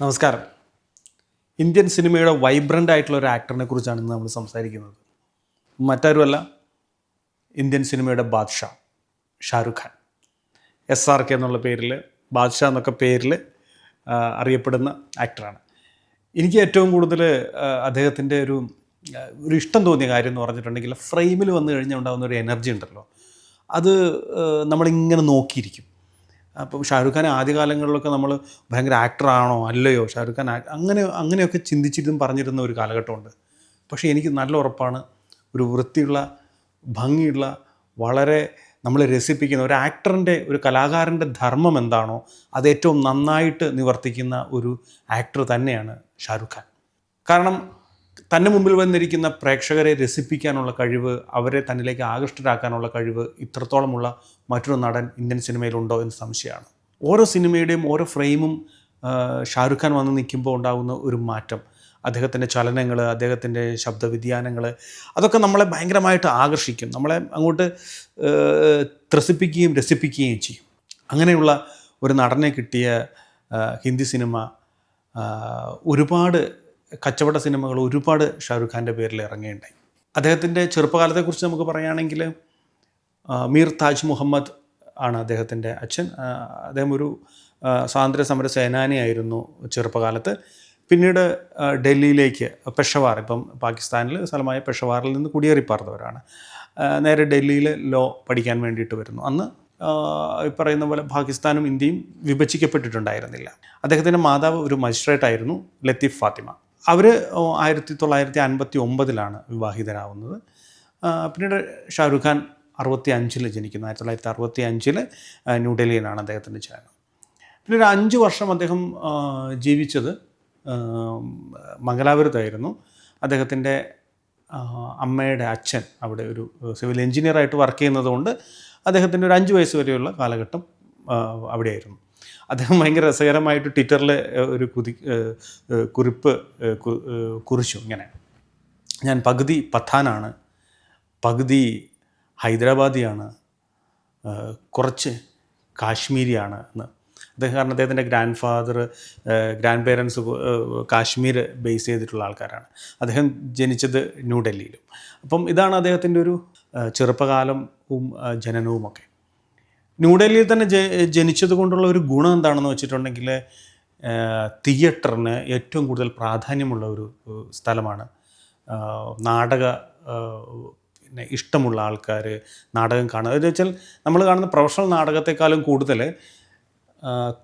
നമസ്കാരം. ഇന്ത്യൻ സിനിമയുടെ വൈബ്രന്റ് ആയിട്ടുള്ള ഒരു ആക്ടറിനെ കുറിച്ചാണ് ഇന്ന് നമ്മൾ സംസാരിക്കുന്നത്. മറ്റാരുമല്ല ഇന്ത്യൻ സിനിമയുടെ Badshah Shah Rukh Khan. S R K എന്നുള്ള പേരിൽ ബാദ്ഷാ എന്നൊക്കെ പേരിൽ അറിയപ്പെടുന്ന ആക്ടറാണ് എനിക്ക് ഏറ്റവും കൂടുതൽ അദ്ദേഹത്തിന്റെ ഒരു ഒരു ഇഷ്ടം തോന്നിയ കാര്യം എന്ന് പറഞ്ഞിട്ടുണ്ടെങ്കിൽ ഫ്രെയിമിൽ വന്നു കഴിഞ്ഞാൽ ഉണ്ടാകുന്ന ഒരു എനർജി ഉണ്ടല്ലോ. അത് നമ്മളിങ്ങനെ നോക്കിയിരിക്കും. അപ്പം ഷാറുഖ് ഖാൻ ആദ്യകാലങ്ങളിലൊക്കെ നമ്മൾ ഭയങ്കര ആക്ടറാണോ അല്ലയോ? ഷാറുഖ് ഖാൻ അങ്ങനെ അങ്ങനെയൊക്കെ ചിന്തിച്ചിരുന്നും പറഞ്ഞിരുന്ന ഒരു കാലഘട്ടമുണ്ട്. പക്ഷേ എനിക്ക് നല്ല ഉറപ്പാണ് ഒരു വൃത്തിയുള്ള ഭംഗിയുള്ള വളരെ നമ്മളെ രസിപ്പിക്കുന്ന ഒരു ആക്ടറിന്റെ ഒരു കലാകാരന്റെ ധർമ്മം എന്താണോ അത് ഏറ്റവും നന്നായിട്ട് നിവർത്തിക്കുന്ന ഒരു ആക്ടർ തന്നെയാണ് ഷാറുഖ് ഖാൻ. കാരണം തന്റെ മുമ്പിൽ വന്നിരിക്കുന്ന പ്രേക്ഷകരെ രസിപ്പിക്കാനുള്ള കഴിവ് അവരെ തന്നിലേക്ക് ആകൃഷ്ടരാക്കാനുള്ള കഴിവ് ഇത്രത്തോളമുള്ള മറ്റൊരു നടൻ ഇന്ത്യൻ സിനിമയിലുണ്ടോ എന്ന് സംശയമാണ്. ഓരോ സിനിമയുടെയും ഓരോ ഫ്രെയിമും ഷാറുഖ് ഖാൻ വന്ന് നിൽക്കുമ്പോൾ ഉണ്ടാകുന്ന ഒരു മാറ്റം. അദ്ദേഹത്തിന്റെ ചലനങ്ങൾ അദ്ദേഹത്തിന്റെ ശബ്ദവ്യതിയാനങ്ങൾ അതൊക്കെ നമ്മളെ ഭയങ്കരമായിട്ട് ആകർഷിക്കും. നമ്മളെ അങ്ങോട്ട് ത്രസിപ്പിക്കുകയും രസിപ്പിക്കുകയും ചെയ്യും. അങ്ങനെയുള്ള ഒരു നടനെ കിട്ടിയ ഹിന്ദി സിനിമ ഒരുപാട് കച്ചവട സിനിമകൾ ഒരുപാട് ഷാറുഖ് ഖാന്റെ പേരിൽ ഇറങ്ങുകയുണ്ടായി അദ്ദേഹത്തിന്റെ ചെറുപ്പകാലത്തെക്കുറിച്ച് നമുക്ക് പറയുകയാണെങ്കിൽ മീർ താജ് മുഹമ്മദ് ആണ് അദ്ദേഹത്തിന്റെ അച്ഛൻ. അദ്ദേഹം ഒരു സ്വാതന്ത്ര്യ സമര സേനാനിയായിരുന്നു ചെറുപ്പകാലത്ത്. പിന്നീട് ഡൽഹിയിലേക്ക് പെഷവാർ ഇപ്പം പാകിസ്ഥാനിൽ സ്ഥലമായ പെഷവാറിൽ നിന്ന് കുടിയേറിപ്പാർന്നവരാണ്. നേരെ ഡൽഹിയിൽ ലോ പഠിക്കാൻ വേണ്ടിയിട്ട് വരുന്നു. അന്ന് ഈ പറയുന്ന പോലെ പാകിസ്ഥാനും ഇന്ത്യയും വിഭജിക്കപ്പെട്ടിട്ടുണ്ടായിരുന്നില്ല. അദ്ദേഹത്തിന്റെ മാതാവ് ഒരു മജിസ്ട്രേറ്റ് ആയിരുന്നു ലത്തീഫ് ഫാത്തിമ. അവർ ആയിരത്തി തൊള്ളായിരത്തി അൻപത്തി ഒമ്പതിലാണ് വിവാഹിതരാവുന്നത്. ആ, പിന്നീട് ഷാറുഖ് ഖാൻ അറുപത്തി അഞ്ചിൽ ജനിക്കുന്നു. ആയിരത്തി തൊള്ളായിരത്തി അറുപത്തി അഞ്ചിൽ ന്യൂഡൽഹിയിലാണ് അദ്ദേഹത്തിന്റെ ജനനം. പിന്നെ ഒരു അഞ്ച് വർഷം അദ്ദേഹം ജീവിച്ചത് മംഗലാപുരത്തായിരുന്നു. അദ്ദേഹത്തിന്റെ അമ്മയുടെ അച്ഛൻ അവിടെ ഒരു സിവിൽ എഞ്ചിനീയറായിട്ട് വർക്ക് ചെയ്യുന്നതുകൊണ്ട് അദ്ദേഹത്തിന്റെ ഒരു അഞ്ച് വയസ്സ് വരെയുള്ള കാലഘട്ടം അവിടെയായിരുന്നു. അദ്ദേഹം ഭയങ്കര രസകരമായിട്ട് ട്വിറ്ററിൽ ഒരു കുതി കുറിപ്പ് കുറിച്ചു ഇങ്ങനെ. ഞാൻ പകുതി പത്താനാണ് പകുതി ഹൈദരാബാദിയാണ് കുറച്ച് കാശ്മീരിയാണ് എന്ന്. അദ്ദേഹം കാരണം അദ്ദേഹത്തിന്റെ grand father grand parents Kashmir base ചെയ്തിട്ടുള്ള ആൾക്കാരാണ്. അദ്ദേഹം ജനിച്ചത് ന്യൂഡൽഹിയിലും അപ്പം ഇതാണ് അദ്ദേഹത്തിന്റെ ഒരു ചെറുപ്പകാലവും ജനനവുമൊക്കെ. ന്യൂഡൽഹിയിൽ തന്നെ ജനിച്ചത് കൊണ്ടുള്ള ഒരു ഗുണം എന്താണെന്ന് വെച്ചിട്ടുണ്ടെങ്കിൽ തിയേറ്ററിന് ഏറ്റവും കൂടുതൽ പ്രാധാന്യമുള്ള ഒരു സ്ഥലമാണ്. നാടക പിന്നെ ഇഷ്ടമുള്ള ആൾക്കാർ നാടകം കാണുക. എന്ന് വെച്ചാൽ നമ്മൾ കാണുന്ന പ്രൊഫഷണൽ നാടകത്തെക്കാളും കൂടുതൽ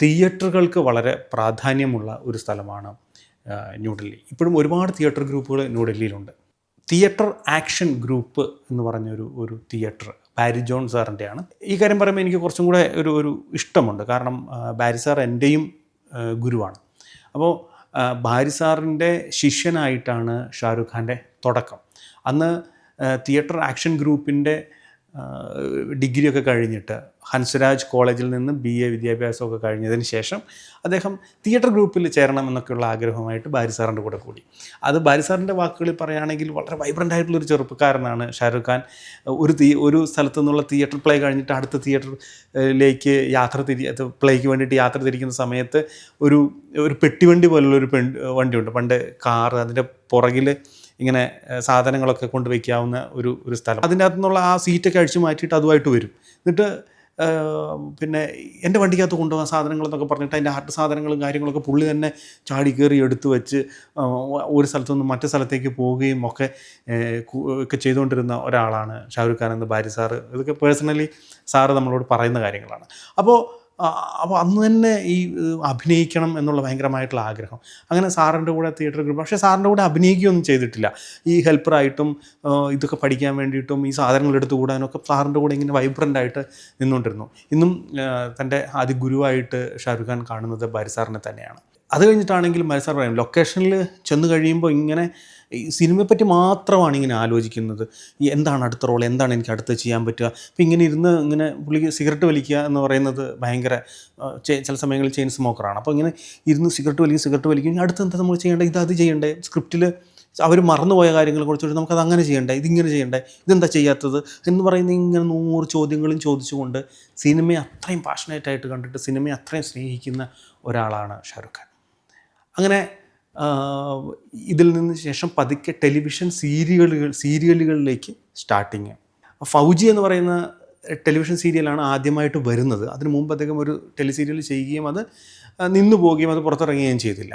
തിയേറ്ററുകൾക്ക് വളരെ പ്രാധാന്യമുള്ള ഒരു സ്ഥലമാണ് ന്യൂഡൽഹി. ഇപ്പോഴും ഒരുപാട് തിയേറ്റർ ഗ്രൂപ്പുകൾ ന്യൂഡൽഹിയിലുണ്ട്. തിയേറ്റർ ആക്ഷൻ ഗ്രൂപ്പ് എന്ന് പറഞ്ഞൊരു ഒരു തിയേറ്റർ ബാരി ജോൺ സാറിന്റെയാണ് ഈ കാര്യം പറയുമ്പോൾ എനിക്ക് കുറച്ചും കൂടെ ഒരു ഒരു ഇഷ്ടമുണ്ട്. കാരണം ബാരി സാർ എന്റെയും ഗുരുവാണ്. അപ്പോൾ ബാരി സാറിന്റെ ശിഷ്യനായിട്ടാണ് ഷാരൂഖ് ഖാന്റെ തുടക്കം. അന്ന് തിയേറ്റർ ആക്ഷൻ ഗ്രൂപ്പിന്റെ ഡിഗ്രിയൊക്കെ കഴിഞ്ഞിട്ട് ഹൻസ്രാജ് കോളേജിൽ നിന്ന് ബി എ വിദ്യാഭ്യാസമൊക്കെ കഴിഞ്ഞതിന് ശേഷം അദ്ദേഹം തിയേറ്റർ ഗ്രൂപ്പിൽ ചേരണം എന്നൊക്കെയുള്ള ആഗ്രഹമായിട്ട് ബാരി സാറിന്റെ കൂടെ കൂടി. അത് ബാരി സാറിന്റെ വാക്കുകളിൽ പറയുകയാണെങ്കിൽ വളരെ വൈബ്രന്റ് ആയിട്ടുള്ളൊരു ചെറുപ്പക്കാരനാണ് ഷാരൂഖ് ഖാൻ. ഒരു തീ ഒരു സ്ഥലത്തു നിന്നുള്ള തിയേറ്റർ പ്ലേ കഴിഞ്ഞിട്ട് അടുത്ത തിയേറ്ററിലേക്ക് യാത്ര തിരി പ്ലേക്ക് വേണ്ടിയിട്ട് യാത്ര തിരിക്കുന്ന സമയത്ത് ഒരു ഒരു പെട്ടിവണ്ടി പോലുള്ള ഒരു പെൺ വണ്ടിയുണ്ട്. പണ്ട് കാറ് അതിന്റെ പുറകിൽ ഇങ്ങനെ സാധനങ്ങളൊക്കെ കൊണ്ട് വയ്ക്കാവുന്ന ഒരു ഒരു സ്ഥലം. അതിന്റെ അകത്തുനിന്നുള്ള ആ സീറ്റൊക്കെ അഴിച്ചു മാറ്റിയിട്ട് അതുമായിട്ട് വരും. എന്നിട്ട് പിന്നെ എന്റെ വണ്ടിക്കകത്ത് കൊണ്ടുപോകാൻ സാധനങ്ങൾ എന്നൊക്കെ പറഞ്ഞിട്ട് അതിന്റെ ആർട്ട് സാധനങ്ങളും കാര്യങ്ങളൊക്കെ പുള്ളി തന്നെ ചാടി കയറി എടുത്തു വെച്ച് ഒരു സ്ഥലത്തു നിന്ന് മറ്റു സ്ഥലത്തേക്ക് പോവുകയും ഒക്കെ ഒക്കെ ചെയ്തുകൊണ്ടിരുന്ന ഒരാളാണ് ഷാരൂഖ് ഖാൻ എന്ന ഭാര്യ സാറ്. ഇതൊക്കെ പേഴ്സണലി സാറ് നമ്മളോട് പറയുന്ന കാര്യങ്ങളാണ്. അപ്പോൾ അപ്പോൾ അന്ന് തന്നെ ഈ അഭിനയിക്കണം എന്നുള്ള ഭയങ്കരമായിട്ടുള്ള ആഗ്രഹം. അങ്ങനെ സാറിന്റെ കൂടെ തിയേറ്റർ ഗ്രൂപ്പ് പക്ഷേ സാറിന്റെ കൂടെ അഭിനയിക്കുകയൊന്നും ചെയ്തിട്ടില്ല. ഈ ഹെൽപ്പറായിട്ടും ഇതൊക്കെ പഠിക്കാൻ വേണ്ടിയിട്ടും ഈ സാധനങ്ങൾ എടുത്തു കൂടാനൊക്കെ സാറിന്റെ കൂടെ ഇങ്ങനെ വൈബ്രന്റ് ആയിട്ട് നിന്നുകൊണ്ടിരുന്നു. ഇന്നും തന്റെ ആദ്യ ഗുരുവായിട്ട് ഷാരൂഖ് ഖാൻ കാണുന്നത് ബാരി സാറിനെ തന്നെയാണ്. അത് കഴിഞ്ഞിട്ടാണെങ്കിൽ ബാരി പറയാം ലൊക്കേഷനിൽ ചെന്ന് കഴിയുമ്പോൾ ഇങ്ങനെ ഈ സിനിമയെപ്പറ്റി മാത്രമാണ് ഇങ്ങനെ ആലോചിക്കുന്നത്. ഈ എന്താണ് അടുത്ത റോൾ എന്താണ് എനിക്ക് അടുത്ത് ചെയ്യാൻ പറ്റുക? അപ്പം ഇങ്ങനെ ഇരുന്ന് ഇങ്ങനെ പുള്ളിക്ക് സിഗരറ്റ് വലിക്കുക എന്ന് പറയുന്നത് ഭയങ്കര ചില സമയങ്ങളിൽ ചെയിൻ സ്മോക്കറാണ്. അപ്പോൾ ഇങ്ങനെ ഇരുന്ന് സിഗരറ്റ് വലിക്കും സിഗരറ്റ് വലിക്കും. അടുത്ത് എന്താ നമ്മൾ ചെയ്യേണ്ടത്? ഇത് അത് ചെയ്യണ്ടേ? സ്ക്രിപ്റ്റിൽ അവർ മറന്നുപോയ കാര്യങ്ങളെ കുറിച്ചിട്ട് നമുക്കത് അങ്ങനെ ചെയ്യണ്ടേ? ഇതിങ്ങനെ ചെയ്യണ്ടേ? ഇതെന്താ ചെയ്യാത്തത്? എന്ന് പറയുന്ന ഇങ്ങനെ നൂറ് ചോദ്യങ്ങളും ചോദിച്ചുകൊണ്ട് സിനിമയെ അത്രയും പാഷനേറ്റ് ആയിട്ട് കണ്ടിട്ട് സിനിമയെ അത്രയും സ്നേഹിക്കുന്ന ഒരാളാണ് ഷാറുഖ് ഖാൻ. അങ്ങനെ ഇതിൽ നിന്ന് ശേഷം പതുക്കെ ടെലിവിഷൻ സീരിയലുകൾ സീരിയലുകളിലേക്ക് സ്റ്റാർട്ടിങ്. ഫൗജി എന്ന് പറയുന്ന ടെലിവിഷൻ സീരിയലാണ് ആദ്യമായിട്ട് വരുന്നത്. അതിനു മുമ്പ് അദ്ദേഹം ഒരു ടെലിസീരിയൽ ചെയ്യുകയും അത് നിന്നു പോവുകയും അത് പുറത്തിറങ്ങുകയും ചെയ്തില്ല.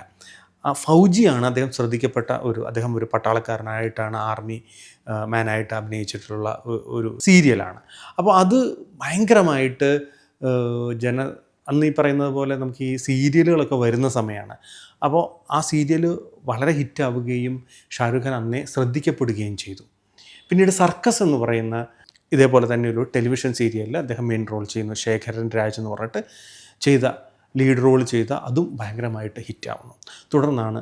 ഫൗജിയാണ് അദ്ദേഹം ശ്രദ്ധിക്കപ്പെട്ട ഒരു അദ്ദേഹം ഒരു പട്ടാളക്കാരനായിട്ടാണ് ആർമി മാനായിട്ട് അഭിനയിച്ചിട്ടുള്ള ഒരു സീരിയലാണ്. അപ്പോൾ അത് ഭയങ്കരമായിട്ട് ജന അന്ന് ഈ പറയുന്നത് പോലെ നമുക്ക് ഈ സീരിയലുകളൊക്കെ വരുന്ന സമയമാണ്. അപ്പോൾ ആ സീരിയൽ വളരെ ഹിറ്റാവുകയും ഷാരൂഖ് ഖാൻ അന്നേ ശ്രദ്ധിക്കപ്പെടുകയും ചെയ്തു. പിന്നീട് സർക്കസ് എന്ന് പറയുന്ന ഇതേപോലെ തന്നെ ഒരു ടെലിവിഷൻ സീരിയലിൽ അദ്ദേഹം മെയിൻ റോൾ ചെയ്യുന്ന. ശേഖരൻ രാജ് എന്ന് പറഞ്ഞിട്ട് ചെയ്ത ലീഡ് റോൾ ചെയ്ത അതും ഭയങ്കരമായിട്ട് ഹിറ്റാവുന്നു. തുടർന്നാണ്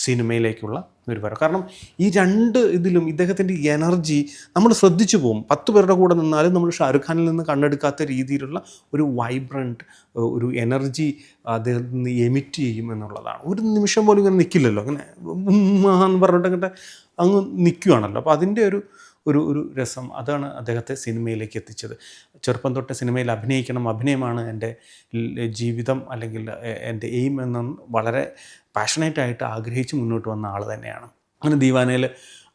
സിനിമയിലേക്കുള്ള ഒരു വരവ് കാരണം ഈ രണ്ട് ഇതിലും ഇദ്ദേഹത്തിന്റെ എനർജി നമ്മൾ ശ്രദ്ധിച്ചു പോകും പത്ത് പേരുടെ കൂടെ നിന്നാലും നമ്മൾ ഷാറുഖ് ഖാനിൽ നിന്ന് കണ്ടെടുക്കാത്ത രീതിയിലുള്ള ഒരു വൈബ്രന്റ് ഒരു എനർജി അദ്ദേഹത്തിൽ നിന്ന് എമിറ്റ് ചെയ്യും എന്നുള്ളതാണ് ഒരു നിമിഷം പോലും ഇങ്ങനെ നിൽക്കില്ലല്ലോ അങ്ങനെ എന്ന് പറഞ്ഞിട്ട് അങ്ങോട്ട് അങ്ങ് നിൽക്കുകയാണല്ലോ അപ്പോൾ അതിന്റെ ഒരു ഒരു ഒരു രസം. അതാണ് അദ്ദേഹത്തെ സിനിമയിലേക്ക് എത്തിച്ചത്. ചെറുപ്പം തൊട്ട് സിനിമയിൽ അഭിനയിക്കണം അഭിനയമാണ് എന്റെ ജീവിതം അല്ലെങ്കിൽ എന്റെ എയിം എന്നും വളരെ പാഷനേറ്റ് ആയിട്ട് ആഗ്രഹിച്ച് മുന്നോട്ട് വന്ന ആൾ തന്നെയാണ്. അങ്ങനെ ദീവാനയിൽ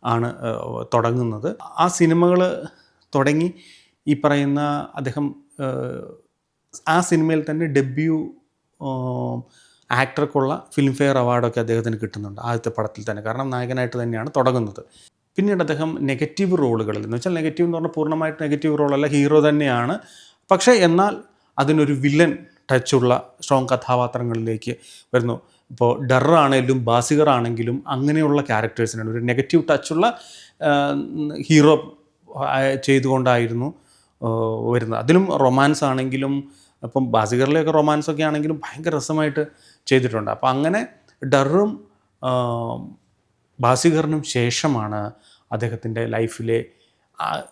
ആണ് തുടങ്ങുന്നത്. ആ സിനിമകൾ തുടങ്ങി ഈ പറയുന്ന അദ്ദേഹം ആ സിനിമയിൽ തന്നെ ഡെബ്യൂ ആക്ടർക്കുള്ള ഫിലിം ഫെയർ അവാർഡൊക്കെ അദ്ദേഹത്തിന് കിട്ടുന്നുണ്ട് ആദ്യത്തെ പടത്തിൽ തന്നെ. കാരണം നായകനായിട്ട് തന്നെയാണ് തുടങ്ങുന്നത്. പിന്നീട് അദ്ദേഹം നെഗറ്റീവ് റോളുകളിൽ എന്ന് വെച്ചാൽ നെഗറ്റീവ് എന്ന് പറഞ്ഞാൽ പൂർണമായിട്ട് നെഗറ്റീവ് റോളല്ല ഹീറോ തന്നെയാണ്. പക്ഷേ എന്നാൽ അതിനൊരു വില്ലൻ ടച്ചുള്ള സ്ട്രോങ് കഥാപാത്രങ്ങളിലേക്ക് വരുന്നു. ഇപ്പോൾ ഡറാണെങ്കിലും ബാസിഗർ ആണെങ്കിലും അങ്ങനെയുള്ള ക്യാരക്ടേഴ്സിനാണ് ഒരു നെഗറ്റീവ് ടച്ചുള്ള ഹീറോ ചെയ്തുകൊണ്ടായിരുന്നു വരുന്നത്. അതിലും റൊമാൻസ് ആണെങ്കിലും ഇപ്പം ബാസിഗറിലെയൊക്കെ റൊമാൻസ് ഒക്കെ ആണെങ്കിലും ഭയങ്കര രസമായിട്ട് ചെയ്തിട്ടുണ്ട്. അപ്പോൾ അങ്ങനെ ഡറും ആ, ബാസിഗറിനും ശേഷമാണ് അദ്ദേഹത്തിന്റെ ലൈഫിലെ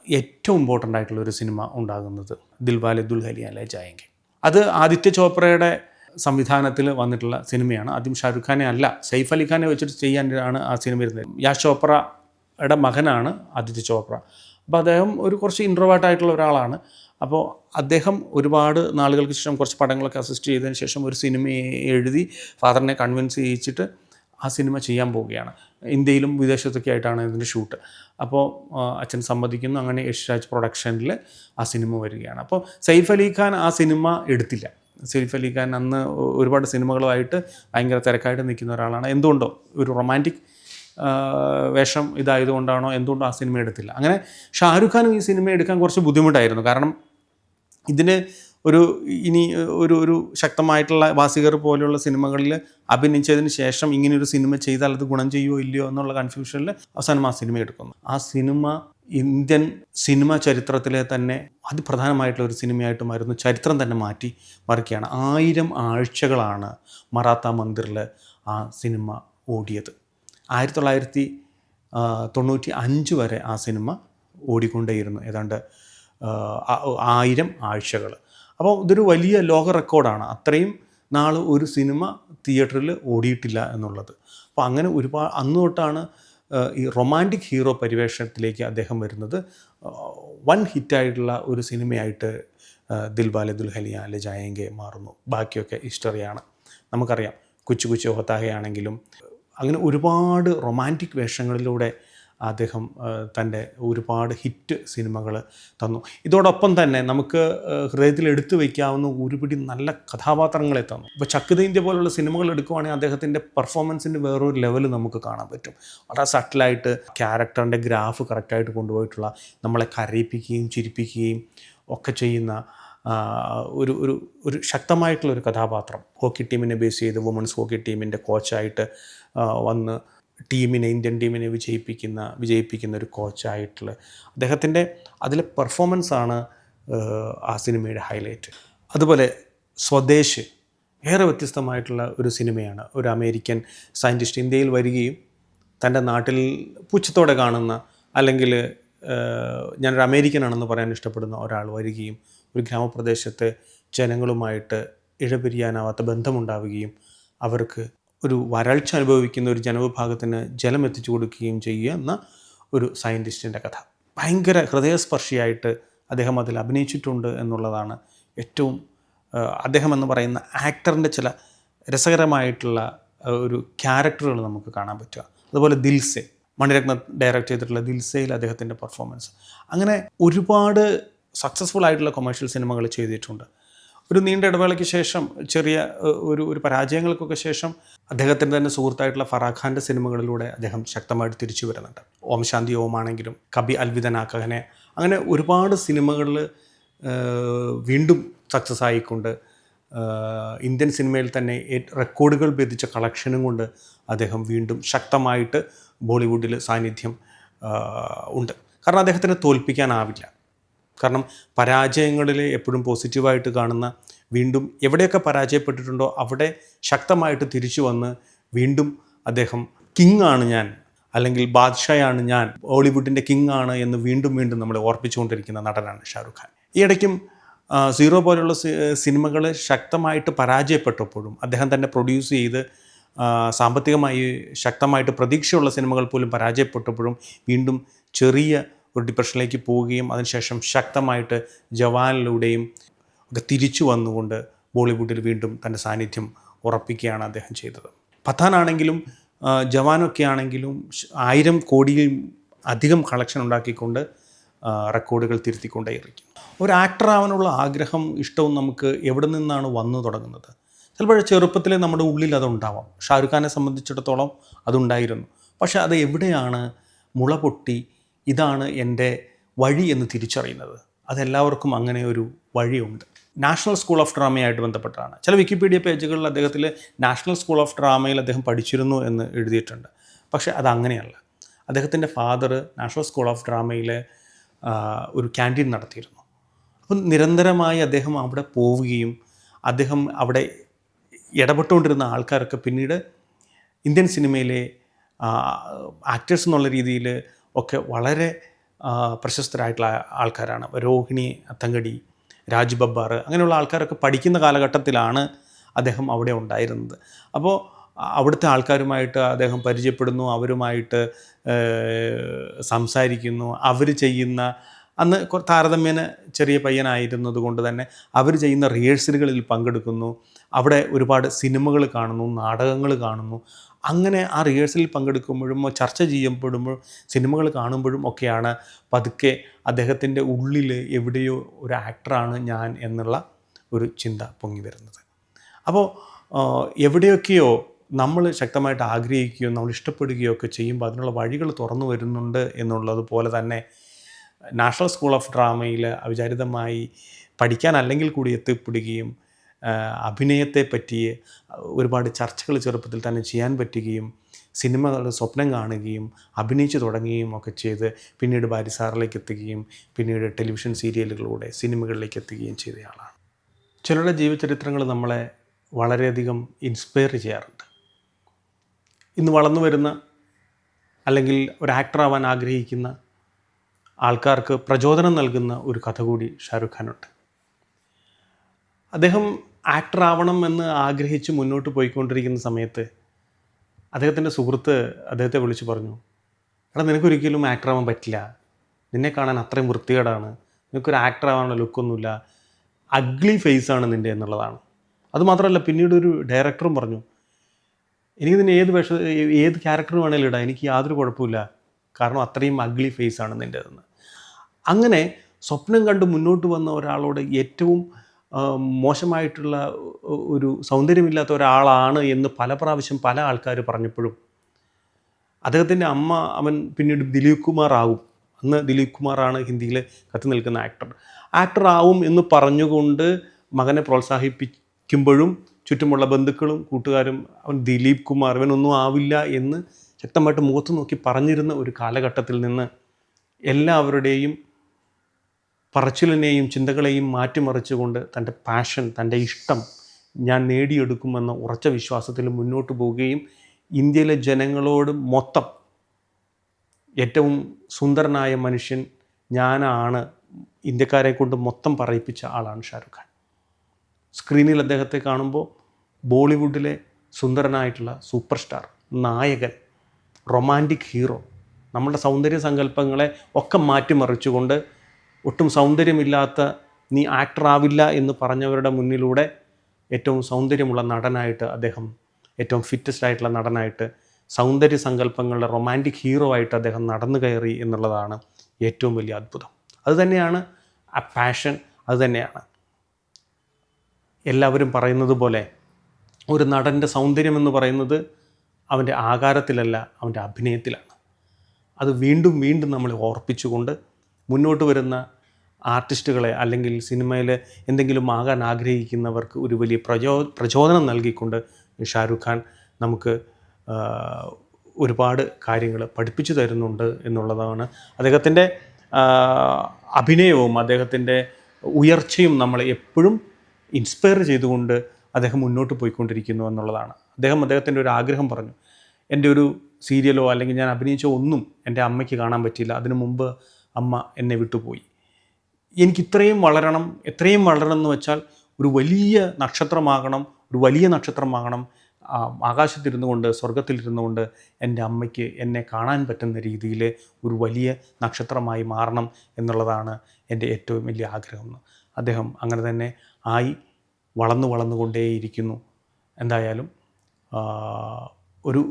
ഏറ്റവും ഇമ്പോർട്ടന്റ് ആയിട്ടുള്ള ഒരു സിനിമ ഉണ്ടാകുന്നത്. ദിൽവാലെ ദുൽഹലിയാലെ ജായങ്കി. അത് ആദിത്യ ചോപ്രയുടെ സംവിധാനത്തിൽ വന്നിട്ടുള്ള സിനിമയാണ്. ആദ്യം ഷാരൂഖ് ഖാനെ അല്ല സൈഫ് അലി ഖാനെ വെച്ചിട്ട് ചെയ്യാനാണ് ആ സിനിമ ഇരുന്നത്. യാഷ് ചോപ്രയുടെ മകനാണ് ആദിത്യ ചോപ്ര. അപ്പോൾ അദ്ദേഹം ഒരു കുറച്ച് ഇൻട്രോവേർട്ട് ആയിട്ടുള്ള ഒരാളാണ്. അപ്പോൾ അദ്ദേഹം ഒരുപാട് നാളുകൾക്ക് ശേഷം കുറച്ച് പടങ്ങളൊക്കെ അസിസ്റ്റ് ചെയ്തതിന് ശേഷം ഒരു സിനിമ എഴുതി ഫാദറിനെ കൺവിൻസ് ചെയ്യിച്ചിട്ട് ആ സിനിമ ചെയ്യാൻ പോവുകയാണ്. ഇന്ത്യയിലും വിദേശത്തൊക്കെ ആയിട്ടാണ് ഇതിന്റെ ഷൂട്ട്. അപ്പോൾ അച്ഛൻ സമ്മതിക്കുന്നു. അങ്ങനെ യശ്രാജ് പ്രൊഡക്ഷനിൽ ആ സിനിമ വരികയാണ്. അപ്പോൾ സൈഫ് അലി ഖാൻ ആ സിനിമ എടുത്തില്ല. സൈഫ് അലി ഖാൻ അന്ന് ഒരുപാട് സിനിമകളുമായിട്ട് ഭയങ്കര തിരക്കായിട്ട് നിൽക്കുന്ന ഒരാളാണ്. എന്തുകൊണ്ടോ? ഒരു റൊമാന്റിക് വേഷം ഇതായതുകൊണ്ടാണോ? എന്തുകൊണ്ടോ ആ സിനിമ എടുത്തില്ല. അങ്ങനെ ഷാരൂഖ് ഖാനും ഈ സിനിമ എടുക്കാൻ കുറച്ച് ബുദ്ധിമുട്ടായിരുന്നു. കാരണം ഇതിന് ഒരു ഇനി ഒരു ഒരു ശക്തമായിട്ടുള്ള വാസികർ പോലെയുള്ള സിനിമകളിൽ അഭിനയിച്ചതിന് ശേഷം ഇങ്ങനെ ഒരു സിനിമ ചെയ്താൽ അത് ഗുണം ചെയ്യുമോ ഇല്ലയോ എന്നുള്ള കൺഫ്യൂഷനിൽ അവസാനം ആ സിനിമ എടുക്കുന്നു. ആ സിനിമ ഇന്ത്യൻ സിനിമ ചരിത്രത്തിലെ തന്നെ അതിപ്രധാനമായിട്ടുള്ള ഒരു സിനിമയായിട്ട് മാറുന്നു. ചരിത്രം തന്നെ മാറ്റി മറിക്കുകയാണ്. ആയിരം ആഴ്ചകളാണ് മറാത്ത മന്ദിറിൽ ആ സിനിമ ഓടിയത്. ആയിരത്തി തൊള്ളായിരത്തി തൊണ്ണൂറ്റി അഞ്ച് വരെ ആ സിനിമ ഓടിക്കൊണ്ടേയിരുന്നു. ഏതാണ്ട് ആയിരം ആഴ്ചകൾ. അപ്പോൾ ഇതൊരു വലിയ ലോക റെക്കോർഡാണ്. അത്രയും നാൾ ഒരു സിനിമ തിയേറ്ററിൽ ഓടിയിട്ടില്ല എന്നുള്ളത്. അപ്പോൾ അങ്ങനെ ഒരുപാട് അന്ന് തൊട്ടാണ് ഈ റൊമാന്റിക് ഹീറോ പരിവേഷണത്തിലേക്ക് അദ്ദേഹം വരുന്നത്. വൺ ഹിറ്റായിട്ടുള്ള ഒരു സിനിമയായിട്ട് ദിൽബാലെ ദുൽഹലിയ അല്ലെ ജായങ്കെ മാറുന്നു. ബാക്കിയൊക്കെ ഹിസ്റ്ററിയാണ്. നമുക്കറിയാം. കുച്ചു കുച്ചു ഹൊത്താഹയാണെങ്കിലും അങ്ങനെ ഒരുപാട് റൊമാന്റിക് വേഷങ്ങളിലൂടെ അദ്ദേഹം തന്റെ ഒരുപാട് ഹിറ്റ് സിനിമകൾ തന്നു. ഇതോടൊപ്പം തന്നെ നമുക്ക് ഹൃദയത്തിൽ എടുത്തു വയ്ക്കാവുന്ന ഒരുപിടി നല്ല കഥാപാത്രങ്ങളെ തന്നു. ഇപ്പോൾ ചക്കുത ഇന്ത്യ പോലുള്ള സിനിമകൾ എടുക്കുവാണെങ്കിൽ അദ്ദേഹത്തിന്റെ പെർഫോമൻസിന്റെ വേറൊരു ലെവൽ നമുക്ക് കാണാൻ പറ്റും. വളരെ സട്ടിലായിട്ട് ക്യാരക്ടറിന്റെ ഗ്രാഫ് കറക്റ്റായിട്ട് കൊണ്ടുപോയിട്ടുള്ള നമ്മളെ കരയിപ്പിക്കുകയും ചിരിപ്പിക്കുകയും ഒക്കെ ചെയ്യുന്ന ഒരു ഒരു ഒരു ശക്തമായിട്ടുള്ള ഒരു കഥാപാത്രം. ഹോക്കി ടീമിനെ ബേസ് ചെയ്ത് വുമൺസ് ഹോക്കി ടീമിന്റെ കോച്ചായിട്ട് വന്ന് ടീമിനെ ഇന്ത്യൻ ടീമിനെ വിജയിപ്പിക്കുന്ന വിജയിപ്പിക്കുന്ന ഒരു കോച്ചായിട്ടുള്ള അദ്ദേഹത്തിന്റെ അതിലെ പെർഫോമൻസാണ് ആ സിനിമയുടെ ഹൈലൈറ്റ്. അതുപോലെ സ്വദേശ് ഏറെ വ്യത്യസ്തമായിട്ടുള്ള ഒരു സിനിമയാണ്. ഒരു അമേരിക്കൻ സയന്റിസ്റ്റ് ഇന്ത്യയിൽ വരികയും തന്റെ നാട്ടിൽ പുച്ഛത്തോടെ കാണുന്ന അല്ലെങ്കിൽ ഞാനൊരു അമേരിക്കനാണെന്ന് പറയാൻ ഇഷ്ടപ്പെടുന്ന ഒരാൾ വരികയും ഒരു ഗ്രാമപ്രദേശത്തെ ജനങ്ങളുമായിട്ട് ഇഴപിരിയാനാവാത്ത ബന്ധമുണ്ടാവുകയും അവർക്ക് ഒരു വരൾച്ച അനുഭവിക്കുന്ന ഒരു ജനവിഭാഗത്തിന് ജലം എത്തിച്ചു കൊടുക്കുകയും ചെയ്യുക എന്ന ഒരു സയന്റിസ്റ്റിന്റെ കഥ. ഭയങ്കര ഹൃദയസ്പർശിയായിട്ട് അദ്ദേഹം അതിൽ അഭിനയിച്ചിട്ടുണ്ട് എന്നുള്ളതാണ് ഏറ്റവും അദ്ദേഹം എന്ന് പറയുന്ന ആക്ടറിന്റെ ചില രസകരമായിട്ടുള്ള ഒരു ക്യാരക്ടറുകൾ നമുക്ക് കാണാൻ പറ്റുക. അതുപോലെ ദിൽസെ മണിരത്ന ഡയറക്റ്റ് ചെയ്തിട്ടുള്ള ദിൽസയിൽ അദ്ദേഹത്തിന്റെ പെർഫോമൻസ്. അങ്ങനെ ഒരുപാട് സക്സസ്ഫുൾ ആയിട്ടുള്ള കൊമേഴ്ഷ്യൽ സിനിമകൾ ചെയ്തിട്ടുണ്ട്. ഒരു നീണ്ട ഇടവേളയ്ക്ക് ശേഷം ചെറിയ ഒരു ഒരു പരാജയങ്ങൾക്കൊക്കെ ശേഷം അദ്ദേഹത്തിന്റെ തന്നെ സുഹൃത്തായിട്ടുള്ള ഫറാഖ് ഖാന്റെ സിനിമകളിലൂടെ അദ്ദേഹം ശക്തമായിട്ട് തിരിച്ചു വരുന്നുണ്ട്. ഓം ശാന്തി ഓം ആണെങ്കിലും കബി അൽവിദനാക്കനെ അങ്ങനെ ഒരുപാട് സിനിമകളിൽ വീണ്ടും സക്സസ് ആയിക്കൊണ്ട് ഇന്ത്യൻ സിനിമയിൽ തന്നെ റെക്കോർഡുകൾ ഭേദിച്ച കളക്ഷനും കൊണ്ട് അദ്ദേഹം വീണ്ടും ശക്തമായിട്ട് ബോളിവുഡിൽ സാന്നിധ്യം ഉണ്ട്. കാരണം അദ്ദേഹത്തിനെ തോൽപ്പിക്കാനാവില്ല. കാരണം പരാജയങ്ങളിൽ എപ്പോഴും പോസിറ്റീവായിട്ട് കാണുന്ന വീണ്ടും എവിടെയൊക്കെ പരാജയപ്പെട്ടിട്ടുണ്ടോ അവിടെ ശക്തമായിട്ട് തിരിച്ചു വന്ന് വീണ്ടും അദ്ദേഹം കിങ് ആണ് ഞാൻ അല്ലെങ്കിൽ ബാദ്ഷായാണ് ഞാൻ ഹോളിവുഡിന്റെ കിങ് ആണ് എന്ന് വീണ്ടും വീണ്ടും നമ്മളെ ഓർപ്പിച്ചുകൊണ്ടിരിക്കുന്ന നടനാണ് ഷാറുഖ് ഖാൻ. ഈ ഇടയ്ക്കും സീറോ പോലുള്ള സിനിമകൾ ശക്തമായിട്ട് പരാജയപ്പെട്ടപ്പോഴും അദ്ദേഹം തന്നെ പ്രൊഡ്യൂസ് ചെയ്ത് സാമ്പത്തികമായി ശക്തമായിട്ട് പ്രതീക്ഷയുള്ള സിനിമകൾ പോലും പരാജയപ്പെട്ടപ്പോഴും വീണ്ടും ചെറിയ ഒരു ഡിപ്രഷനിലേക്ക് പോവുകയും അതിനുശേഷം ശക്തമായിട്ട് ജവാനിലൂടെയും ഒക്കെ തിരിച്ചു വന്നുകൊണ്ട് ബോളിവുഡിൽ വീണ്ടും തന്റെ സാന്നിധ്യം ഉറപ്പിക്കുകയാണ് അദ്ദേഹം ചെയ്തത്. പത്താനാണെങ്കിലും ജവാനൊക്കെ ആണെങ്കിലും ആയിരം കോടിയിൽ അധികം കളക്ഷൻ ഉണ്ടാക്കിക്കൊണ്ട് റെക്കോർഡുകൾ തിരുത്തിക്കൊണ്ടേയിരിക്കും ഒരു ആക്ടർ ആവാനുള്ള ആഗ്രഹം ഇഷ്ടവും നമുക്ക് എവിടെ നിന്നാണ് വന്നു തുടങ്ങുന്നത്? ചിലപ്പോൾ ചെറുപ്പത്തിലെ നമ്മുടെ ഉള്ളിൽ അതുണ്ടാവാം. ഷാരൂഖ് ഖാനെ സംബന്ധിച്ചിടത്തോളം അതുണ്ടായിരുന്നു. പക്ഷേ അത് എവിടെയാണ് മുള പൊട്ടി ഇതാണ് എന്റെ വഴി എന്ന് തിരിച്ചറിയുന്നത്. അതെല്ലാവർക്കും അങ്ങനെ ഒരു വഴിയുണ്ട്. നാഷണൽ സ്കൂൾ ഓഫ് ഡ്രാമയായിട്ട് ബന്ധപ്പെട്ടാണ്. ചില വിക്കിപീഡിയ പേജുകളിൽ അദ്ദേഹത്തിൽ നാഷണൽ സ്കൂൾ ഓഫ് ഡ്രാമയിൽ അദ്ദേഹം പഠിച്ചിരുന്നു എന്ന് എഴുതിയിട്ടുണ്ട്. പക്ഷേ അത് അദ്ദേഹത്തിന്റെ ഫാദർ നാഷണൽ സ്കൂൾ ഓഫ് ഡ്രാമയിലെ ഒരു ക്യാന്റീൻ നടത്തിയിരുന്നു. അപ്പം നിരന്തരമായി അദ്ദേഹം അവിടെ പോവുകയും അദ്ദേഹം അവിടെ ഇടപെട്ടുകൊണ്ടിരുന്ന ആൾക്കാരൊക്കെ പിന്നീട് ഇന്ത്യൻ സിനിമയിലെ ആക്ടേഴ്സ് എന്നുള്ള രീതിയിൽ ഒക്കെ വളരെ പ്രശസ്തരായിട്ടുള്ള ആൾക്കാരാണ്. രോഹിണി അത്തങ്കടി രാജ് ബബ്ബാർ അങ്ങനെയുള്ള ആൾക്കാരൊക്കെ പഠിക്കുന്ന കാലഘട്ടത്തിലാണ് അദ്ദേഹം അവിടെ ഉണ്ടായിരുന്നത്. അപ്പോൾ അവിടുത്തെ ആൾക്കാരുമായിട്ട് അദ്ദേഹം പരിചയപ്പെടുന്നു അവരുമായിട്ട് സംസാരിക്കുന്നു അവർ ചെയ്യുന്ന അന്ന് താരതമ്യേന ചെറിയ പയ്യനായിരുന്നത് കൊണ്ട് തന്നെ അവർ ചെയ്യുന്ന റിഹേഴ്സലുകളിൽ പങ്കെടുക്കുന്നു. അവിടെ ഒരുപാട് സിനിമകൾ കാണുന്നു നാടകങ്ങൾ കാണുന്നു. അങ്ങനെ ആ റിഹേഴ്സലിൽ പങ്കെടുക്കുമ്പോഴും ചർച്ച ചെയ്യപ്പെടുമ്പോഴും സിനിമകൾ കാണുമ്പോഴും ഒക്കെയാണ് പതുക്കെ അദ്ദേഹത്തിന്റെ ഉള്ളിൽ എവിടെയോ ഒരു ആക്ടറാണ് ഞാൻ എന്നുള്ള ഒരു ചിന്ത പൊങ്ങി വരുന്നത്. അപ്പോൾ എവിടെയൊക്കെയോ നമ്മൾ ശക്തമായിട്ട് ആഗ്രഹിക്കുകയോ നമ്മൾ ഇഷ്ടപ്പെടുകയോ ഒക്കെ ചെയ്യുമ്പോൾ അതിനുള്ള വഴികൾ തുറന്നു വരുന്നുണ്ട് എന്നുള്ളത് പോലെ തന്നെ നാഷണൽ സ്കൂൾ ഓഫ് ഡ്രാമയിൽ അവിചാരിതമായി പഠിക്കാൻ അല്ലെങ്കിൽ കൂടി എത്തിപ്പെടുകയും അഭിനയത്തെ പറ്റി ഒരുപാട് ചർച്ചകൾ ചെറുപ്പത്തിൽ തന്നെ ചെയ്യാൻ പറ്റുകയും സിനിമകൾ സ്വപ്നം കാണുകയും അഭിനയിച്ചു തുടങ്ങുകയും ഒക്കെ ചെയ്ത് പിന്നീട് ബാരിസാറിലേക്ക് എത്തുകയും പിന്നീട് ടെലിവിഷൻ സീരിയലുകളിലൂടെ സിനിമകളിലേക്ക് എത്തുകയും ചെയ്തയാളാണ് ചിലരുടെ ജീവചരിത്രങ്ങൾ നമ്മളെ വളരെയധികം ഇൻസ്പയർ ചെയ്യാറുണ്ട്. ഇന്ന് വളർന്നു വരുന്ന അല്ലെങ്കിൽ ഒരു ആക്ടറാവാൻ ആഗ്രഹിക്കുന്ന ആൾക്കാർക്ക് പ്രചോദനം നൽകുന്ന ഒരു കഥ കൂടി ഷാറുഖ് ഖാനുണ്ട്. അദ്ദേഹം ആക്ടർ ആവണം എന്ന് ആഗ്രഹിച്ച് മുന്നോട്ട് പോയിക്കൊണ്ടിരിക്കുന്ന സമയത്ത് അദ്ദേഹത്തിന്റെ സുഹൃത്ത് അദ്ദേഹത്തെ വിളിച്ചു പറഞ്ഞു എടാ നിനക്കൊരിക്കലും ആക്ടർ ആവാൻ പറ്റില്ല. നിന്നെ കാണാൻ അത്രയും വൃത്തികേടാണ്. നിനക്കൊരു ആക്ടർ ആവാനുള്ള ലുക്കൊന്നുമില്ല. അഗ്ലി ആണ് നിന്റെ എന്നുള്ളതാണ്. അതുമാത്രമല്ല പിന്നീട് ഒരു ഡയറക്ടറും പറഞ്ഞു എനിക്ക് നിന്നെ ഏത് വേഷ ഏത് ക്യാരക്ടർ വേണേലും ഇടാം. എനിക്ക് യാതൊരു കുഴപ്പമില്ല കാരണം അത്രയും അഗ്ലി ഫേസാണ് നിന്റെതെന്ന്. അങ്ങനെ സ്വപ്നം കണ്ട് മുന്നോട്ട് വന്ന ഒരാളോട് ഏറ്റവും മോശമായിട്ടുള്ള ഒരു സൗന്ദര്യമില്ലാത്ത ഒരാളാണ് എന്ന് പല പ്രാവശ്യം പല ആൾക്കാർ പറഞ്ഞപ്പോഴും. അദ്ദേഹത്തിന്റെ അമ്മ അവൻ പിന്നീട് ദിലീപ് കുമാർ ആവും അന്ന് ദിലീപ് കുമാറാണ് ഹിന്ദിയിൽ കത്തി നിൽക്കുന്ന ആക്ടർ ആക്ടർ ആവും എന്ന് പറഞ്ഞുകൊണ്ട് മകനെ പ്രോത്സാഹിപ്പിക്കുമ്പോഴും ചുറ്റുമുള്ള ബന്ധുക്കളും കൂട്ടുകാരും അവൻ ദിലീപ് കുമാർ ഇവനൊന്നും ആവില്ല എന്ന് ശക്തമായിട്ട് മുഖത്ത് നോക്കി പറഞ്ഞിരുന്ന ഒരു കാലഘട്ടത്തിൽ നിന്ന് എല്ലാവരുടെയും പറച്ചിലിനെയും ചിന്തകളെയും മാറ്റിമറിച്ചുകൊണ്ട് തന്റെ പാഷൻ തന്റെ ഇഷ്ടം ഞാൻ നേടിയെടുക്കുമെന്ന ഉറച്ച വിശ്വാസത്തിൽ മുന്നോട്ട് പോവുകയും ഇന്ത്യയിലെ ജനങ്ങളോട് മൊത്തം ഏറ്റവും സുന്ദരനായ മനുഷ്യൻ ഞാനാണ് ഇന്ത്യക്കാരെ കൊണ്ട് മൊത്തം പറയിപ്പിച്ച ആളാണ് ഷാറുഖ് ഖാൻ. സ്ക്രീനിൽ അദ്ദേഹത്തെ കാണുമ്പോൾ ബോളിവുഡിലെ സുന്ദരനായിട്ടുള്ള സൂപ്പർ സ്റ്റാർ നായകൻ റൊമാന്റിക് ഹീറോ നമ്മുടെ സൗന്ദര്യ സങ്കല്പങ്ങളെ ഒക്കെ മാറ്റിമറിച്ചുകൊണ്ട് ഒട്ടും സൗന്ദര്യമില്ലാത്ത നീ ആക്ടറാവില്ല എന്ന് പറഞ്ഞവരുടെ മുന്നിലൂടെ ഏറ്റവും സൗന്ദര്യമുള്ള നടനായിട്ട് അദ്ദേഹം ഏറ്റവും ഫിറ്റസ്റ്റ് ആയിട്ടുള്ള നടനായിട്ട് സൗന്ദര്യ സങ്കല്പങ്ങളുടെ റൊമാന്റിക് ഹീറോ ആയിട്ട് അദ്ദേഹം നടന്നു കയറി എന്നുള്ളതാണ് ഏറ്റവും വലിയ അത്ഭുതം. അതുതന്നെയാണ് ആ പാഷൻ അതുതന്നെയാണ് എല്ലാവരും പറയുന്നത് പോലെ ഒരു നടന്റെ സൗന്ദര്യം എന്ന് പറയുന്നത് അവന്റെ ആകാരത്തിലല്ല അവന്റെ അഭിനയത്തിലാണ്. അത് വീണ്ടും വീണ്ടും നമ്മളെ ഓർപ്പിച്ചുകൊണ്ട് മുന്നോട്ട് വരുന്ന ആർട്ടിസ്റ്റുകളെ അല്ലെങ്കിൽ സിനിമയിൽ എന്തെങ്കിലും ആകാൻ ആഗ്രഹിക്കുന്നവർക്ക് ഒരു വലിയ പ്രചോ പ്രചോദനം നൽകിക്കൊണ്ട് ഷാരൂഖ് ഖാൻ നമുക്ക് ഒരുപാട് കാര്യങ്ങൾ പഠിപ്പിച്ചു തരുന്നുണ്ട് എന്നുള്ളതാണ്. അദ്ദേഹത്തിന്റെ അഭിനയവും അദ്ദേഹത്തിന്റെ ഉയർച്ചയും നമ്മളെ എപ്പോഴും ഇൻസ്പയർ ചെയ്തുകൊണ്ട് അദ്ദേഹം മുന്നോട്ട് പോയിക്കൊണ്ടിരിക്കുന്നു എന്നുള്ളതാണ്. അദ്ദേഹം അദ്ദേഹത്തിന്റെ ഒരു ആഗ്രഹം പറഞ്ഞു. എന്റെ ഒരു സീരിയലോ അല്ലെങ്കിൽ ഞാൻ അഭിനയിച്ച ഒന്നും എന്റെ അമ്മയ്ക്ക് കാണാൻ പറ്റിയില്ല. അതിനു മുമ്പ് അമ്മ എന്നെ വിട്ടുപോയി. എനിക്ക് ഇത്രയും വളരണം എത്രയും വളരണം എന്ന് വെച്ചാൽ ഒരു വലിയ നക്ഷത്രമാകണം ഒരു വലിയ നക്ഷത്രമാകണം. ആകാശത്തിരുന്നു കൊണ്ട് സ്വർഗത്തിലിരുന്നു കൊണ്ട് എന്റെ അമ്മയ്ക്ക് എന്നെ കാണാൻ പറ്റുന്ന രീതിയിൽ ഒരു വലിയ നക്ഷത്രമായി മാറണം എന്നുള്ളതാണ് എന്റെ ഏറ്റവും വലിയ ആഗ്രഹം. അദ്ദേഹം അങ്ങനെ തന്നെ ആയി വളർന്നു വളർന്നുകൊണ്ടേയിരിക്കുന്നു. എന്തായാലും ഒരു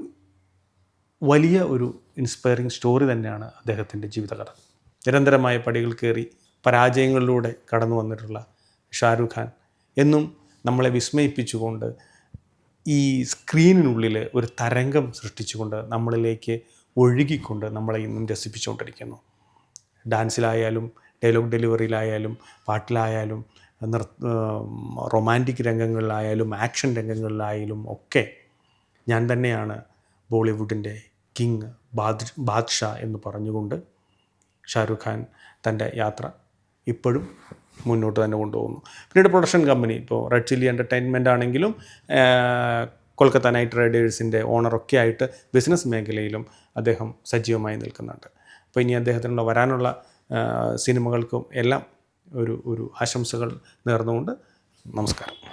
വലിയ ഒരു ഇൻസ്പയറിങ് സ്റ്റോറി തന്നെയാണ് അദ്ദേഹത്തിന്റെ ജീവിതകഥ. നിരന്തരമായ പടികൾ കയറി പരാജയങ്ങളിലൂടെ കടന്നു വന്നിട്ടുള്ള ഷാരൂഖ് ഖാൻ എന്നും നമ്മളെ വിസ്മയിപ്പിച്ചുകൊണ്ട് ഈ സ്ക്രീനിനുള്ളിൽ ഒരു തരംഗം സൃഷ്ടിച്ചുകൊണ്ട് നമ്മളിലേക്ക് ഒഴുകിക്കൊണ്ട് നമ്മളെ ഇന്നും രസിപ്പിച്ചുകൊണ്ടിരിക്കുന്നു. ഡാൻസിലായാലും ഡയലോഗ് ഡെലിവറിയിലായാലും പാട്ടിലായാലും നിർ റൊമാന്റിക് രംഗങ്ങളിലായാലും ആക്ഷൻ രംഗങ്ങളിലായാലും ഒക്കെ ഞാൻ തന്നെയാണ് ബോളിവുഡിന്റെ കിങ് ബാദ് ബാദ്ഷാ എന്ന് പറഞ്ഞുകൊണ്ട് ഷാരൂഖ് ഖാൻ തന്റെ യാത്ര ഇപ്പോഴും മുന്നോട്ട് തന്നെ കൊണ്ടുപോകുന്നു. പിന്നീട് പ്രൊഡക്ഷൻ കമ്പനി. ഇപ്പോൾ റെഡ് ചില്ലി എന്റർടൈൻമെന്റ് ആണെങ്കിലും കൊൽക്കത്ത നൈറ്റ് റൈഡേഴ്സിന്റെ ഓണറൊക്കെ ആയിട്ട് ബിസിനസ് മേഖലയിലും അദ്ദേഹം സജീവമായി നിൽക്കുന്നുണ്ട്. അപ്പോൾ ഇനി അദ്ദേഹത്തിനുള്ള വരാനുള്ള സിനിമകൾക്കും എല്ലാം ഒരു ഒരു ആശംസകൾ നേർന്നുകൊണ്ട് നമസ്കാരം.